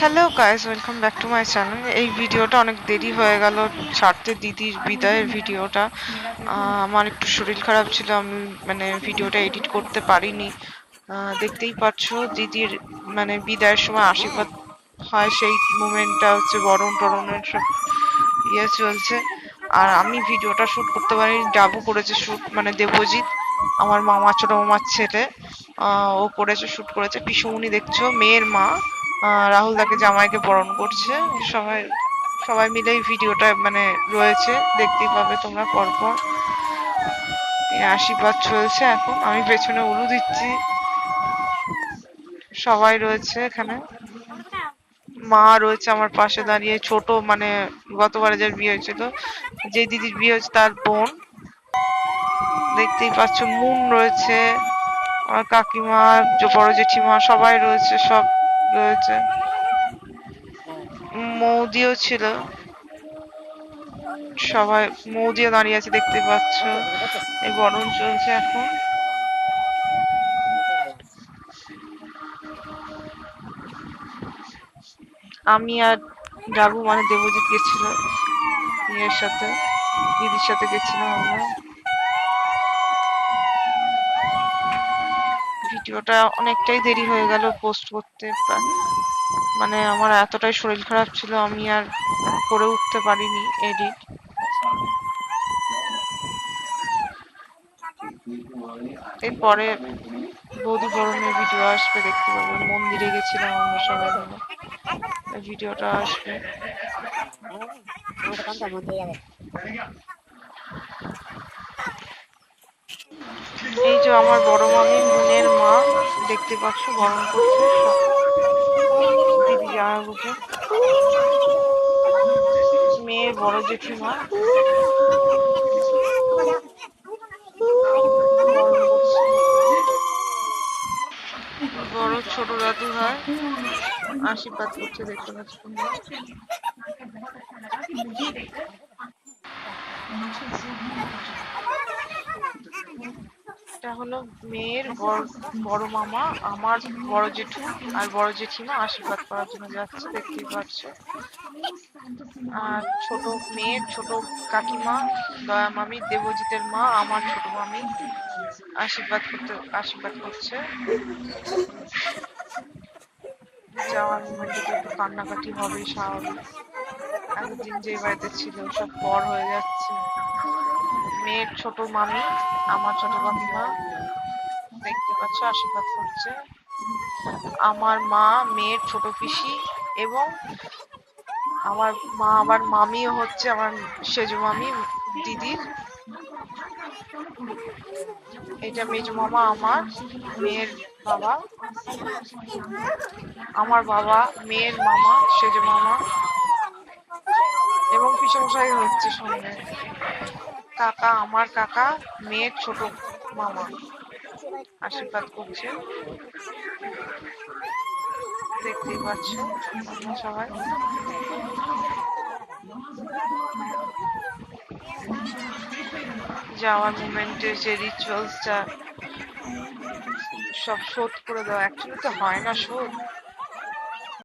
Hello guys welcome back to my channel এই ভিডিওটা অনেক দেরি হয়ে গেল। ছাড়তে দিদির বিদায়ের ভিডিওটা। আমার একটু শরীর খারাপ ছিল। আমি মানে ভিডিওটা এডিট করতে পারিনি। দেখতেই পাচ্ছ দিদির মানে বিদায়ের সময় আশীর্বাদ হয়। সেই মুমেন্টটা হচ্ছে বরণ টরণের সব ইয়ে চলছে। আর আমি ভিডিওটা শ্যুট করতে পারিনি। ডাবু করেছে শ্যুট মানে দেবজিৎ, আমার মামা ছোট মামার ছেলে। ও করেছে শ্যুট করেছে। পিসুমনি দেখছ, মেয়ের মা। রাহুল দাকে জামাইকে বরণ করছে। সবাই সবাই মিলে ভিডিওটা মানে রয়েছে। দেখতেই পাবে তোমরা পরপর। আশীর্বাদ চলছে এখন। আমি পেছনে উলু দিচ্ছি। সবাই রয়েছে এখানে। মা রয়েছে আমার পাশে দাঁড়িয়ে। ছোট মানে গতবারে যার বিয়ে হয়েছিল, যে দিদির বিয়ে হয়েছে তার বোন। দেখতেই পাচ্ছ, মুন রয়েছে। আমার কাকিমা, বড় জেঠিমা সবাই রয়েছে সব। রয়েছে। মৌদিও ছিল। সবাই মৌদিও দাঁড়িয়ে আছে দেখতে পাচ্ছ। এই বরণ চলছে এখন। আমি আর ডাবু মানে দেবজিৎ গেছিল ইয়ের সাথে, দিদির সাথে গেছিলাম আমরা। ভিডিওটা অনেকটাই দেরি হয়ে গেল পোস্ট করতে। মানে আমার এতটাই শরীর খারাপ ছিল, আমি আর করে উঠতে পারিনি এডিট এরপরে বৌদি বরণের ভিডিও আসবে, দেখতে পাবো মন্দিরে গেছিলাম আমরা সবাই মিলে। ভিডিওটা আসবে এই যে আমার বড় মামি, বোনের মা দেখতে পাচ্ছ বরণ করছে দিদি জামাইবাবুকে মেয়ের বড় জেঠিমা। বড় ছোট দাদু হয় আশীর্বাদ করছে দেখতে পাচ্ছ তোমরা। এটা হলো মেয়ের বড় মামা, আমার বড় জেঠু আর বড় জেঠিমা আশীর্বাদ করার জন্য যাচ্ছে দেখতেই পাচ্ছ আর ছোট মেয়ের ছোট কাকিমা, দয়া মামি, দেবজিতের মা, আমার ছোট মামি আশীর্বাদ করতে, আশীর্বাদ করছে। যাওয়ার একটু কান্নাকাটি হবেই স্বাভাবিক। এতদিন যে বাড়িতে ছিল, সব পর হয়ে যাচ্ছে। মেয়ের ছোট মামি, আমার ছোট কাকিমা দেখতে পাচ্ছ, আশীর্বাদ করছে। আমার মা, মেয়ের ছোট পিসি এবং আমার মা আবার মামিও হচ্ছে আমার সেজু মামি, দিদির। এটা মেজু মামা আমার, মেয়ের বাবা। আমার বাবা, মেয়ের মামা, সেজু মামা। পিসমশাই হচ্ছে সঙ্গে। কাকা আমার কাকা, মেয়ের ছোট মামা আশীর্বাদ করছে। দেখতেই পাচ্ছ সবাই। যাওয়ার মোমেন্টের যে রিচুয়ালসটা সব শোধ করে দেওয়া। অ্যাকচুয়ালি তো হয় না শোধ।